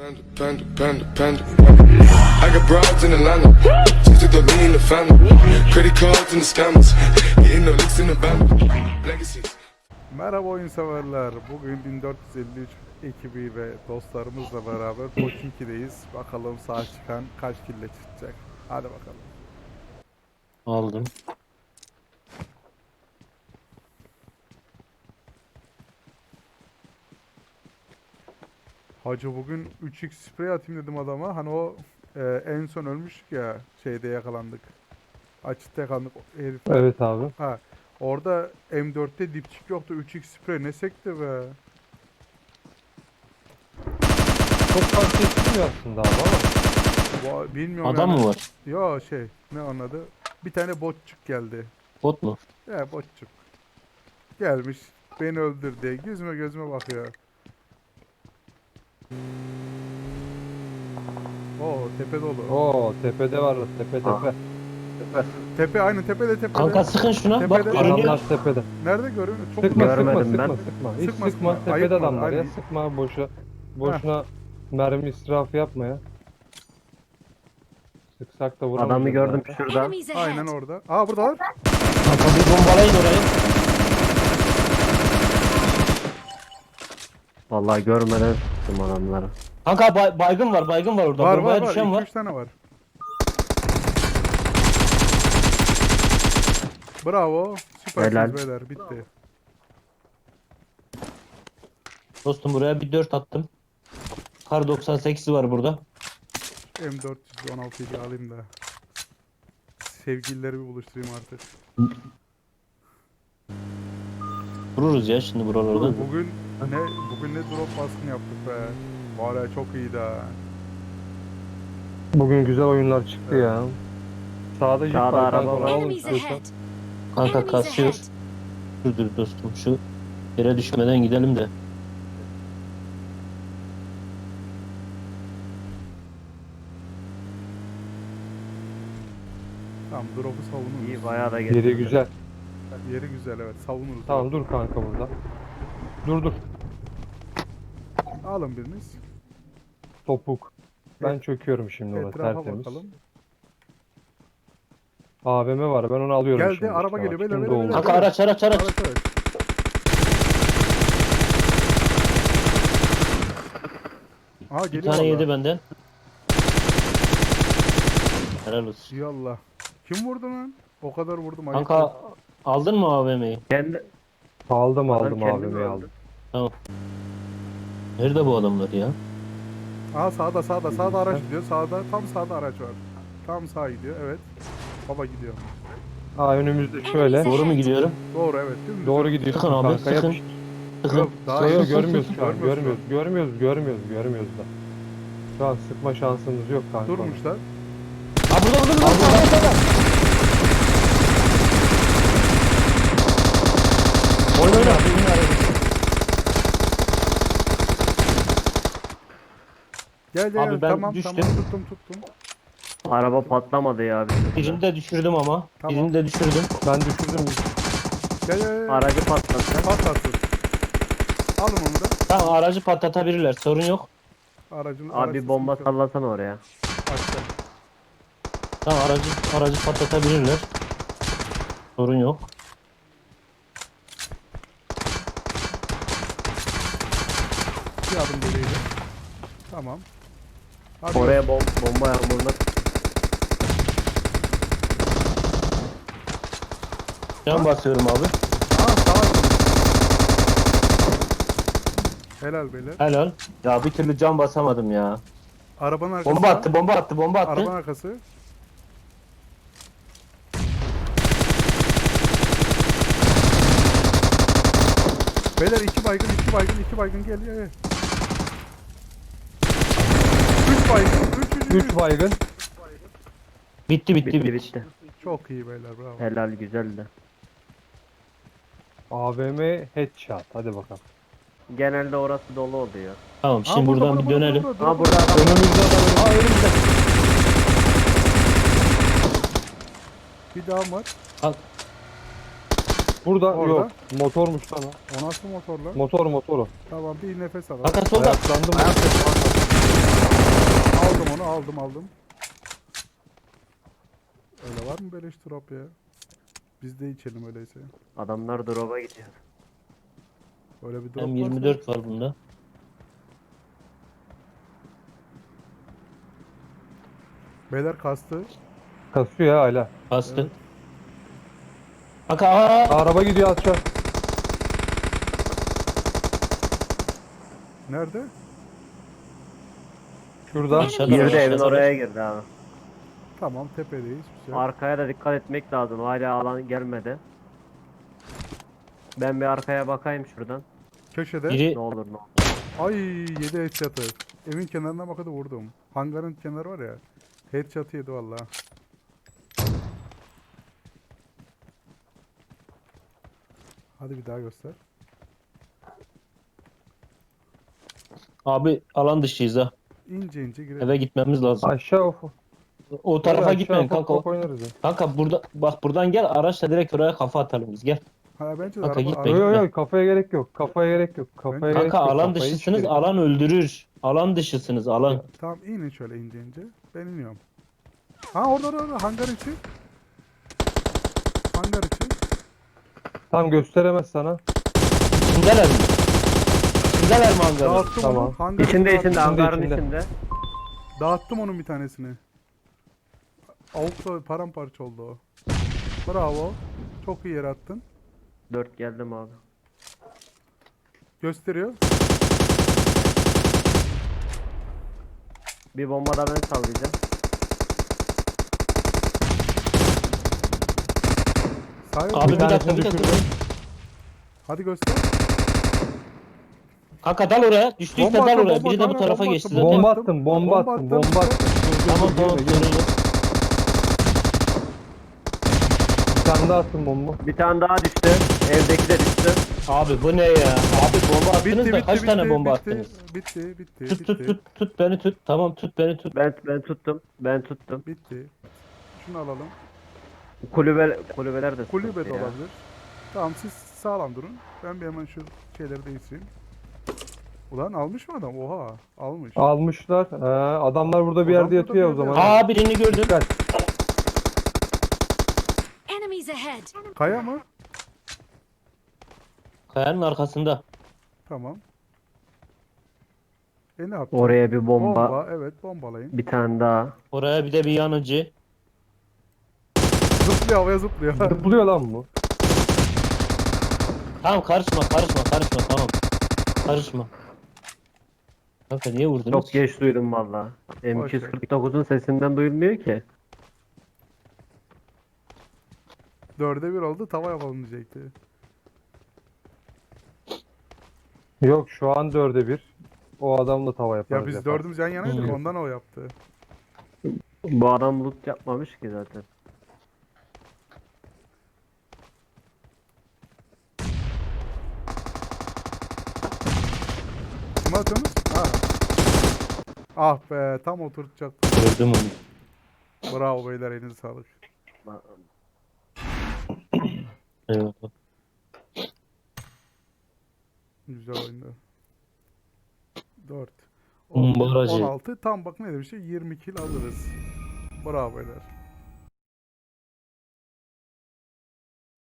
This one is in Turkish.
Panda, panda, panda, panda. I got broads in Atlanta. Just took the lean in the family. Credit cards and the scammers. Hitting the licks in the band. Legacies. Merhaba oyun severler. Bugün 1453 ekibi ve dostlarımızla beraber Pochinki'deyiz. Bakalım sağ çıkan kaç kille çıkacak. Hadi bakalım. Aldım. Hacı bugün 3x sprey atayım dedim adama. Hani o e, en son ölmüştük ya şeyde yakalandık. Açıkta yakalandık herif. Evet abi. Ha. Orada M4'te dipçik yoktu. 3x sprey ne sekti be. Çok fark etmiyor aslında abi ama. Va- Bilmiyorum Adam yani. mı var? Yo şey ne onun adı? Bir tane botçuk geldi. Bot mu? Ya botçuk. Gelmiş beni öldür diye gözüme gözüme bakıyor. Oo tepe dolu. Oo tepede var tepe tepe. Tepe aynı tepede tepede. Kanka sıkın şuna. Bak Tepede- görünüyor. Adamlar tepede. Nerede musun? Çok Sıkma sıkma Görmedim sıkma ben. sıkma. Hiç Sıkma, sıkma, sıkma. tepede Ayıp mı? adamlar ya. Aynen. Sıkma boşa. Boşuna mermi israfı yapma ya. Sıksak da vuramayacağız. Adamı gördüm şurada. Enemies ahead. Aynen orada. Aa buradalar. Kanka bir bombalayın orayı. Vallahi görmeden sıktım adamları. Kanka bay- baygın var baygın var orada. Var Bombaya var var. düşen 2 var. 3 tane var. Bravo. Süpersiniz Helal. beyler. Bitti. Dostum buraya bir 4 attım. Kar 98'i var burada. M416'yı bir alayım da. Sevgilileri bir buluşturayım artık. Vururuz ya şimdi buralardan. Bugün ne bugün ne drop baskını yaptık be. Var ya çok iyiydi ha. Bugün güzel oyunlar çıktı ya. Sağda jip Sağda var. araba kanka, var. Enemies ahead. Kanka Enemies kasıyor. ahead. Dur dur dostum şu yere düşmeden gidelim de. Tamam drop'u savunuruz. İyi bayağı da geçti. Yeri güzel. Yeri güzel evet savunuruz. Tamam dur kanka burada. Dur dur. Alın biriniz. Topuk. Ben çöküyorum şimdi ona Etrafa tertemiz. bakalım. AVM var ben onu alıyorum Geldi, şimdi. araba işte geliyor, bak, beyler, şimdi beyler, oldu. beyler. Kanka araç araç araç. Evet evet. Aa Bir geliyor tane yedi benden. Helal olsun. Yallah. Kim vurdu lan? O kadar vurdum. ayıp Kanka aldın mı AVM'yi? Kendi Aldım aldım kendi AVM'yi aldım. Nerede bu adamlar ya? Aa sağda sağda sağda araç gidiyor. Sağda tam sağda araç var. Tam sağa gidiyor evet. Baba gidiyor. Aa önümüzde şöyle. Doğru mu gidiyorum? Doğru evet değil mi? Doğru gidiyorsun Sıkın abi, kanka. sıkın. Yapış. Sıkın. Yok, daha Yok yok görmüyoruz şu an. Görmüyoruz Görmüyoruz. Görmüyoruz. Görmüyoruz. Da. Şu an sıkma şansımız yok kanka. Durmuşlar. Ha burada burada burada. burada, burada. Oyna oyna. Birini arayın. Gel gel Abi gel. ben tamam düştüm. tamam tuttum tuttum. araba patlamadı ya. Birini de düşürdüm ama. Tamam. Birini de düşürdüm. Ben düşürdüm. Gel gel gel. Aracı patlattı. Patlatsın. Alın onu da. Tamam aracı patlatabilirler. Sorun yok. Aracın Abi bir bomba sıkıntı yok. sallasana oraya. Açtım. Tamam aracı aracı patlatabilirler. Sorun yok. Bir adım geriydi. Tamam. Hadi Oraya bom bomba yağmuruna Can basıyorum abi. Aa gidin. Helal beyler. Helal. Ya bir türlü can basamadım ya. Arabanın arkası. Bomba attı, bomba attı, bomba attı. Arabanın arkası. Beyler iki baygın, iki baygın, iki baygın gel gel. gel. Üç baygın, üç, üç, üç. 3 baygın. Bitti, bitti, bitti bitti. bitti. Çok iyi beyler bravo. Helal güzeldi. AVM headshot. Hadi bakalım. Genelde orası dolu oluyor. Tamam, şimdi burada, buradan burada, bir burada, dönelim. burada, Ha burada. adam. Önümüzde adam. Aa önümüzde. Bir daha var. Al. Burada Orada. yok. Motormuş lan o. O nasıl motorla? Motor motoru. Tamam bir nefes al. Kanka solda. Ayaklandım. Aldım aldım. Öyle var mı beleş drop ya? Biz de içelim öyleyse. Adamlar drop'a gidiyor. Öyle bir drop Hem varsa- 24 var bunda. Beyler kastı. Kasıyor ya hala. Bastı. Evet. Aa, Araba gidiyor aşağı. Nerede? Şurada. Aşağıda Girdi evin aşağıda oraya girdi abi. Tamam tepedeyiz. Güzel. Arkaya da dikkat etmek lazım. Hala alan gelmedi. Ben bir arkaya bakayım şuradan. Köşede. Biri Ne olur ne olur. Ay yedi headshot'ı. Evin kenarına bakıda vurdum. Hangarın kenarı var ya. Headshot yedi valla. Hadi bir daha göster. abi alan dışıyız ha. İnce ince girelim. Eve gitmemiz lazım. Aşağı of. O tarafa gitmeyin kanka. of oynarız ya. Kanka burada bak buradan gel araçla direkt oraya kafa atalım biz gel. Ha bence de Kanka araba, gitme, Yok yok yok kafaya gerek yok. Kafaya gerek yok. Kafaya gerek Kanka yok. alan kafaya hiç dışısınız gerek- alan öldürür. Alan dışısınız alan. Tamam inin şöyle ince ince. Ben iniyorum. Ha orada orada, orada hangar içi. Hangar içi. Tam gösteremez sana. Şimdiler mi? Şimdiler mi hangarı? Dağıttım Tamam. onu. Hangar İçinde içinde hangarın içinde. içinde. Dağıttım onun bir tanesini. Avuk da paramparça oldu o. Bravo. Çok iyi yere attın. Dört geldim abi. Gösteriyor. Bir bomba da ben sallayacağım. Sağ Abi bir dakika bir dakika. Hadi göster. Kanka dal oraya. Düştüyse Bomba dal attım, oraya. bomba Biri de bu attım, tarafa bomba geçti zaten. Bomba attım. bomba attım, bomba attım. Tamam tamam sorun yok. Bir tane daha attım bomba. Bir tane daha düştü. Evdeki de düştü. Abi bu ne ya? Abi bomba attınız Bitti da bitti kaç bitti. tane bomba bitti, attınız? Bitti bitti Tut tut bitti. tut tut beni tut. Tamam tut beni tut. Ben ben tuttum. Ben tuttum. Bitti. Şunu alalım. Kulübe kulübeler de Kulübe sıkıntı de ya. olabilir. Tamam siz sağlam durun. Ben bir hemen şu şeyleri değiştireyim. Ulan almış mı adam? Oha almış. Almışlar. Ee, adamlar burada bir Adam yerde burada yatıyor bir o zaman. Aa birini gördüm. Dikkat. Enemies ahead! Kaya mı? Kayanın arkasında. Tamam. E ne yapacağız? Oraya bir bomba. Bomba evet bombalayın. Bir tane daha. Oraya bir de bir yanıcı. Zıplıyor havaya zıplıyor. Zıplıyor lan bu. Tamam karışma karışma karışma tamam. Karışma. Kanka niye vurdunuz? Çok geç duydum valla. M249'un sesinden duyulmuyor ki. Dörde bir oldu tava yapalım diyecekti. Yok şu an dörde bir. O adamla tava yapar. Ya biz dördümüz yan yanaydık ondan o yaptı. Bu adam loot yapmamış ki zaten. Atıyorsunuz? Ha. Ah be tam oturtacaktım. Gördüm onu. Bravo beyler elinize sağlık. Evet. Güzel oyundu. 4. Hmm, barajı. 16 tam bak ne demiştik 20 kill alırız. Bravo beyler.